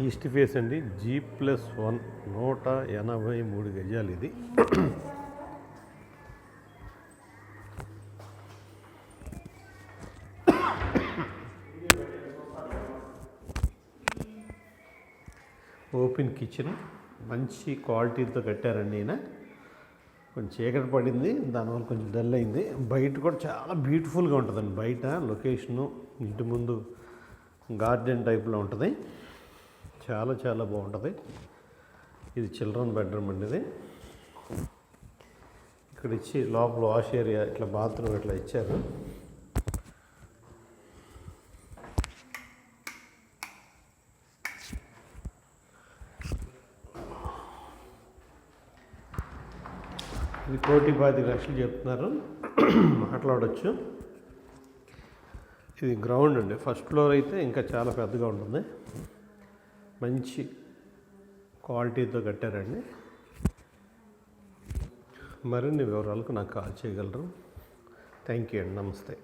East face అండి. G plus one నూట ఎనభై మూడు గజాలు ఇది. Open kitchen. మంచి క్వాలిటీతో కట్టారండి ఈయన. కొంచెం చీకటి పడింది దానివల్ల కొంచెం డల్ అయింది. బయట కూడా చాలా బ్యూటిఫుల్గా ఉంటుందండి బయట. లొకేషను ఇంటి ముందు గార్డెన్ టైప్లో ఉంటుంది. చాలా చాలా బాగుంటుంది. ఇది చిల్డ్రన్ బెడ్రూమ్ అండి ఇది. ఇక్కడ ఇచ్చి లోపల వాష్ ఏరియా ఇట్లా బాత్రూమ్ ఇట్లా ఇచ్చారు. ఇది కోటి పాతిక లక్షలు చెప్తున్నారు. మాట్లాడవచ్చు ఇది గ్రౌండ్ అండి. ఫస్ట్ ఫ్లోర్ అయితే ఇంకా చాలా పెద్దగా ఉంటుంది. మంచి క్వాలిటీతో కట్టారండి. మరిన్ని వివరాలకు నాకు కాల్ చేయగలరు. థ్యాంక్ యూ అండి. నమస్తే.